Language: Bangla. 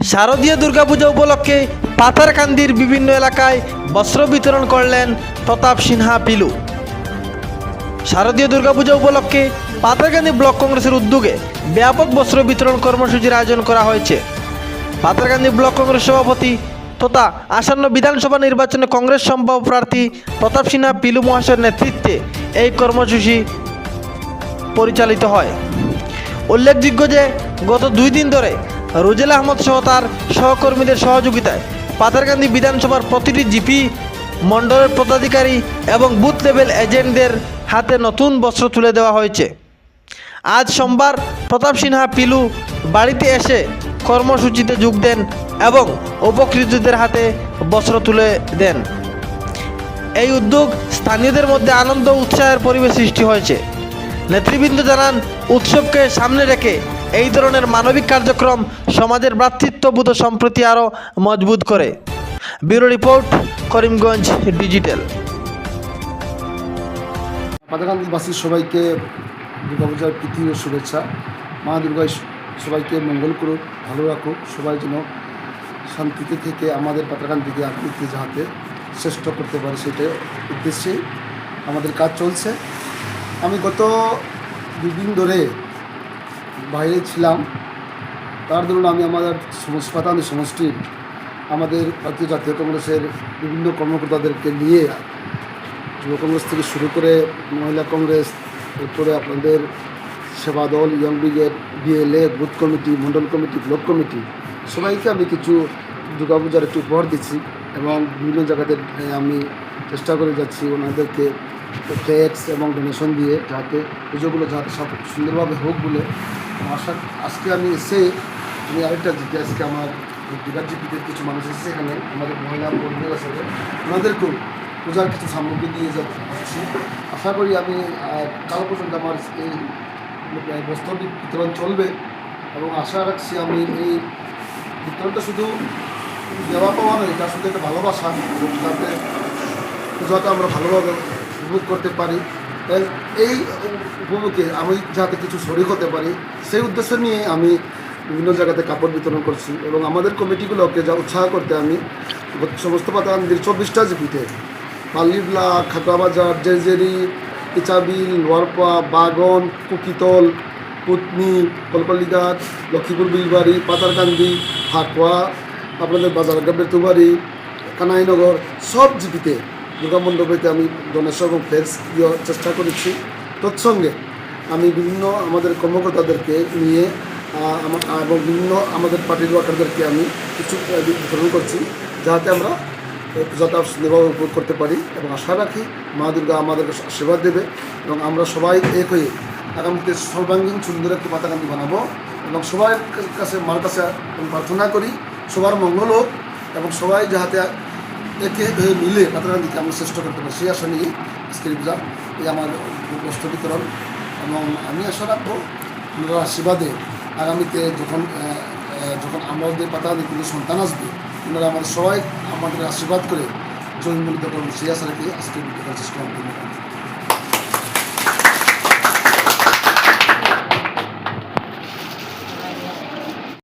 শারদীয় দুর্গাপূজা উপলক্ষে পাথারকান্দির বিভিন্ন এলাকায় বস্ত্র বিতরণ করলেন প্রতাপ সিনহা পিলু। শারদীয় দুর্গাপূজা উপলক্ষে পাথারকান্দি ব্লক কংগ্রেসের উদ্যোগে ব্যাপক বস্ত্র বিতরণ কর্মসূচির আয়োজন করা হয়েছে। পাথারকান্দি ব্লক কংগ্রেস সভাপতি তথা আসন্ন বিধানসভা নির্বাচনে কংগ্রেস সম্ভাব্য প্রার্থী প্রতাপ সিনহা পিলু মহাশয়ের নেতৃত্বে এই কর্মসূচি পরিচালিত হয়। উল্লেখযোগ্য যে গত দুই দিন ধরে রুজেল আহমদ সহ তার সহকর্মীদের সহযোগিতায় পাথারকান্দি বিধানসভার প্রতিটি জিপি, মণ্ডলের পদাধিকারী এবং বুথ লেভেল এজেন্টদের হাতে নতুন বস্ত্র তুলে দেওয়া হয়েছে। আজ সোমবার প্রতাপ সিনহা পিলু বাড়িতে এসে কর্মসূচিতে যোগ দেন এবং উপকৃতদের হাতে বস্ত্র তুলে দেন। এই উদ্যোগ স্থানীয়দের মধ্যে আনন্দ উৎসাহের পরিবেশ সৃষ্টি হয়েছে। নেতৃবৃন্দ জানান, উৎসবকে সামনে রেখে এই ধরনের মানবিক কার্যক্রম সমাজের ভ্রাতৃত্ববোধ সম্প্রতি আরও মজবুত করে। Bureau report, Karimganj digital. পাতাকান্দিবাসীর সবাইকে দুর্গাপূজার প্রীতি ও শুভেচ্ছা। মা দুর্গা সবাইকে মঙ্গল করুক, ভালো রাখুক। সবাই যেন শান্তিতে থেকে আমাদের পাতাকান্দিকে আকৃতি যাহাতে শ্রেষ্ঠ করতে পারে সেটা উদ্দেশ্যে আমাদের কাজ চলছে। আমি গত দুদিন ধরে বাইরে ছিলাম। তার দরুন আমি আমাদের সমষ্টি সমষ্টির আমাদের ভারতীয় জাতীয় কংগ্রেসের বিভিন্ন কর্মকর্তাদেরকে নিয়ে যুব কংগ্রেস থেকে শুরু করে মহিলা কংগ্রেস, এরপরে আপনাদের সেবা দল, young brigade, BLA, booth committee, mandal committee, block committee, সবাইকে আমি কিছু দুর্গাপূজার একটু উপহার দিচ্ছি এবং বিভিন্ন জায়গাতে আমি চেষ্টা করে যাচ্ছি ওনাদেরকে ফ্লেক্স এবং ডোনেশন দিয়ে যাতে পুজোগুলো যাতে সব সুন্দরভাবে হোক বলে আশা আজকে আমি এসে আমি আরেকটা আজকে আমার বিরাট জিপিদের কিছু মানুষ এসেছে এখানে, আমাদের মহিলা কর্মীরা সাথে ওনাদেরকেও পূজার কিছু সামগ্রী দিয়ে যাচ্ছি আশা করি আমি কাল পর্যন্ত আমার এই বস্ত্র বিতরণ চলবে এবং আশা রাখছি আমি এই বিতরণটা শুধু দেওয়া পাওয়া নয়, এটা শুধু একটা ভালোবাসা, যাতে পূজাটা আমরা ভালোভাবে উপভোগ করতে পারি। এই উপভোগে আমি যাতে কিছু শরিক হতে পারি, সেই উদ্দেশ্য নিয়ে আমি বিভিন্ন জায়গাতে কাপড় বিতরণ করছি এবং আমাদের কমিটিগুলোকে যা উৎসাহ করতে আমি সমস্ত পাতাকান্দির চব্বিশটা জিপিতে। পাল্লিবলা খাতড়াবাজার জেজেরি ইচাবিল ওয়ারপা বাগন, কুকিতল, পুতনি, কলকলিঘাট, লক্ষ্মীপুর বিলবাড়ি, পাতারকান্দি হাটুয়া আপনাদের বাজার বেতুবাড়ি কানাইনগর, সব জিপিতে দুর্গা মণ্ডপেতে আমি ডোনেশন এবং ফ্লেক্স দেওয়ার চেষ্টা করেছি। তৎসঙ্গে আমি বিভিন্ন আমাদের কর্মকর্তাদেরকে নিয়ে এবং বিভিন্ন আমাদের পার্টির ওয়ার্কারদেরকে আমি কিছু বিতরণ করছি যাতে আমরা পূজাটা সুন্দরভাবে উপভোগ করতে পারি এবং আশা রাখি মা দুর্গা আমাদেরকে আশীর্বাদ দেবে এবং আমরা সবাই এক হয়ে আগামীতে সর্বাঙ্গীন সুন্দর একটি পাতাকান্দি বানাবো এবং সবার কাছে, মার কাছে প্রার্থনা করি, সবার মঙ্গল হোক এবং সবাই যাহাতে একে মিলে পাতারান্দিকে আমরা শ্রেষ্ঠ করতে পারি। সেই আশা নিয়ে আজকের পূজা। এই আমার বস্ত্র বিতরণ এবং আমি আশা রাখব আপনারা আশীর্বাদে আগামীতে যখন যখন আমাদের পাতারান্দি কিন্তু সন্তান আসবে, ওনারা আমাদের সবাই আমাদের আশীর্বাদ করে জয়মূলিত করুন সেই আশা রেখে আজকের বিতরণ শেষ ধন্যবাদ।